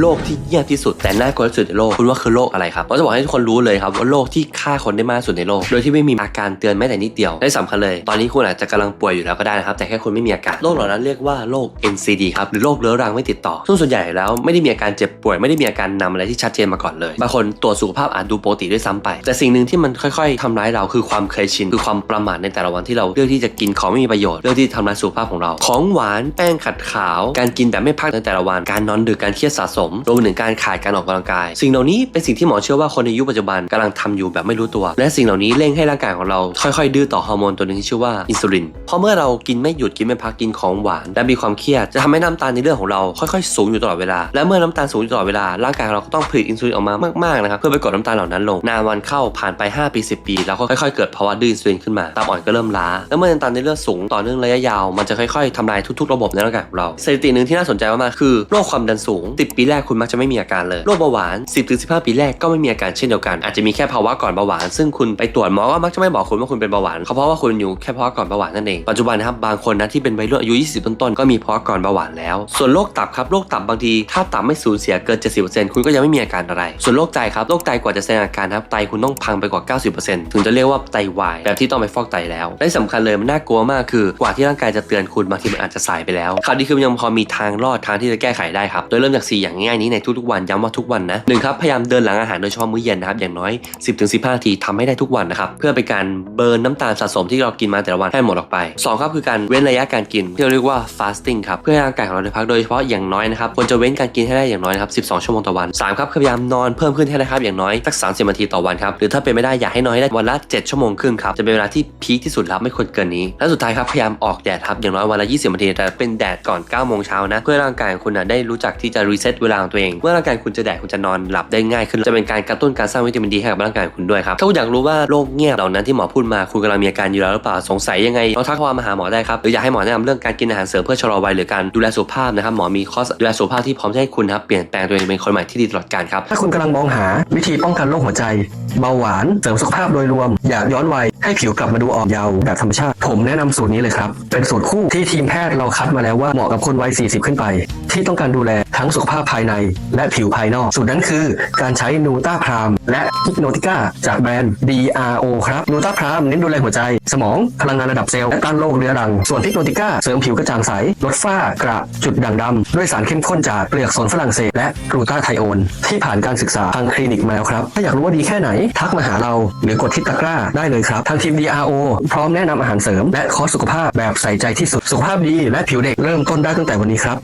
โรคที่เงียบที่สุดแต่น่ากลัวที่สุดในโลกคุณว่าคือโรคอะไรครับเราจะบอกให้ทุกคนรู้เลยครับว่าโรคที่ฆ่าคนได้มากสุดในโลก โดยที่ไม่มีอาการเตือนแม้แต่นิดเดียวได้สำคัญเลย ตอนนี้คุณอาจจะกำลังป่วยอยู่แล้วก็ได้นะครับแต่แค่คุณไม่มีอาการโรคเหล่านั้นเรียกว่าโรค NCD ครับหรือโรคเรื้อรังไม่ติดต่อซึ่งส่วนใหญ่แล้วไม่ได้มีอาการเจ็บป่วยไม่ได้มีอาการนำอะไรที่ชัดเจนมาก่อนเลยบางคนตรวจสุขภาพอาจดูปกติด้วยซ้ำไป แต่สิ่งหนึ่งที่มันค่อย ๆทำร้ายเราคือความเคยชินคือความประมาทในแต่ละวันที่เราเลือกที่จะกินของไม่มีประโยชน์เลือกที่ทำร้ายสุขภาพของเรา ของหวานแป้งขัดขาว การกินแบบไม่พักในแต่ละวันการนอนดึกการเครียดสะสมรวมถึงการขาดการออกกำลังกาย สิ่งเหล่านี้เป็นสิ่งที่หมอเชื่อว่าคนในยุคปัจจุบันกำลังทำอยู่แบบไม่รู้ตัว และสิ่งเหล่านี้เร่งให้ร่างกายของเราค่อยๆ ดื้อต่อฮอร์โมนตัวหนึ่งที่ชื่อว่าอินซูลินเพราะเมื่อเรากินไม่หยุดกินไม่พักกินของหวาน และมีความเครียดจะทำให้น้ำตาลในเลือดของเราค่อยๆ สูงอยู่ตลอดเวลาและเมื่อน้ำตาลสูงอยู่ตลอดเวลาร่างกายของเราก็ต้องผลิตอินซูลินออกมามากๆนะครับเพื่อไปกดน้ำตาลเหล่านั้นลงนานวันเข้าผ่านไป 5 ปี 10 ปีแล้วก็ค่อยๆ เกิดภาวะดื้ออินซูลินขึ้นมาตับอ่อนก็เริ่มล้าแล้วเมื่อน้ำตาลในเลือดสูงต่อเนื่องระยะยาวมันจะค่อยๆทำลายทุกๆ ระบบในร่างกายของเราสถิติหนึ่งที่น่าสนใจมากๆคือโรคความดันสูง 10 ปีแรแรกคุณมักจะไม่มีอาการเลยโรคเบาหวาน 10-15 ปีแรกก็ไม่มีอาการเช่นเดียวกัน อาจจะมีแค่ภาวะก่อนเบาหวาน ซึ่งคุณไปตรวจหมอก็มักจะไม่บอกคุณว่าคุณเป็นเบาหวานเขาเพราะว่าคุณอยู่แค่ภาวะก่อนเบาหวานนั่นเองปัจจุบันนะครับบางคนนะที่เป็นวัยรุ่นอายุ 20 ต้นๆก็มีภาวะก่อนเบาหวานแล้ว ส่วนโรคตับครับโรคตับบางทีถ้าตับไม่สูญเสียเกิน 70%คุณก็ยังไม่มีอาการอะไร ส่วนโรคไตครับโรคไตกว่าจะแสดงอาการนะครับไตคุณต้องพังไปกว่า 90%ถึงจะเรียกว่าไตวายแบบที่ต้องไปฟอกไตแล้วและที่สำคัญเลยมันน่ากลัวมากคือกว่าที่ร่างกายจะเตือนคุณบางทีมันอาจจะสายไปแล้วข่าวดีคือมันยังพอมีทางรอดทางที่จะแก้ไขได้ครับโดยเริ่มจาก4อย่างง่ายๆนี้ในทุกๆวันย้ำว่าทุกวันนะหนึ่งครับพยายามเดินหลังอาหารโดยเฉพาะมื้อเย็นนะครับอย่างน้อย 10-15นาทีทำให้ได้ทุกวันนะครับเพื่อเป็นการเบิร์นน้ำตาลสะสมที่เรากินมาแต่ละวันให้หมดออกไปสองครับคือการเว้นระยะการกินที่เราเรียกว่า fasting ครับเพื่อให้ร่างกายของเราได้พักโดยเฉพาะอย่างน้อยนะครับควรจะเว้นการกินให้ได้อย่างน้อยนะครับ12 ชั่วโมงต่อวันสามครับคือพยายามนอนเพิ่มขึ้นให้ได้ครับอย่างน้อยสัก30นาทีต่อวันครับหรือถ้าเป็นไม่ได้อยากให้น้อนให้ได้วันละ 7 ชั่วโมงครึ่งครับจะเป็นเวลาที่พีคที่สุดแล้วไม่ควรเกินนี้ และสุดท้ายครับพยายามออกแดดครับอย่างน้อยวันละ 20นาทีแต่เป็นแดดก่อน9โมงเช้านะเพื่อร่างกายของคุณนะได้รู้จักที่จะรีเซ็ตเวลาของตัวเอง เมื่อร่างกายคุณจะแดดคุณจะนอนหลับได้ง่ายขึ้น จะเป็นการกระตุ้นการสร้างวิตามินดีให้กับร่างกายคุณด้วยครับ ถ้าคุณอยากรู้ว่าโรคเงียบเหล่านั้นที่หมอพูดมาคุณกำลังมีอาการอยู่แล้วหรือเปล่า สงสัยยังไงลองทักความมาหาหมอได้ครับ หรืออยากให้หมอแนะนำเรื่องการกินอาหารเสริมเพื่อชะลอวัยหรือการดูแลสุขภาพนะครับ หมอมีคอร์สดูแลสุขภาพที่พร้อมจะให้คุณครับเปลี่ยนแปลงตัวเองเป็นคนใหม่ที่ดีตลอดกาลครับ ถ้าคุณกำลังมองหาวิธีป้องกันโรคหัวใจ เบาหวาน เสริมสุขภาพโดยรวม อยากย้อนวัย ให้ผิวกลับมาดูอ่อนเยาว์แบบธรรมชาติ ผมแนะนำสูตรนี้เลยครับ เป็นสูตรคู่ที่ทีมแพทย์เราคัดมาแล้วว่าเหมาะกับคนวัย 40 ขึ้นไป ที่ต้องการดูแลทั้งสุขภาพภายในและผิวภายนอก สูตรนั้นคือการใช้นูต้าพรามและฮิปโนติก้าจากแบรนด์ DRO ครับนูต้าพรามเน้นดูแลหัวใจ สมองพลังงานระดับเซลล์และต้านโรคเรื้อรัง ส่วนฮิปโนติก้าเสริมผิวกระจ่างใสลดฝ้ากระจุดด่างดำด้วยสารเข้มข้นจากเปลือกสนฝรั่งเศสและกลูตาไทโอนที่ผ่านการศึกษาทางคลินิกมาแล้วครับถ้าอยากรู้ว่าดีแค่ไหน ทักมาหาเราหรือกดที่ตะกร้าได้เลยครับางทีม DRO พร้อมแนะนำอาหารเสริม และคอร์สสุขภาพแบบใส่ใจที่สุด สุขภาพดีและผิวเด็กเริ่มต้นได้ตั้งแต่วันนี้ครับ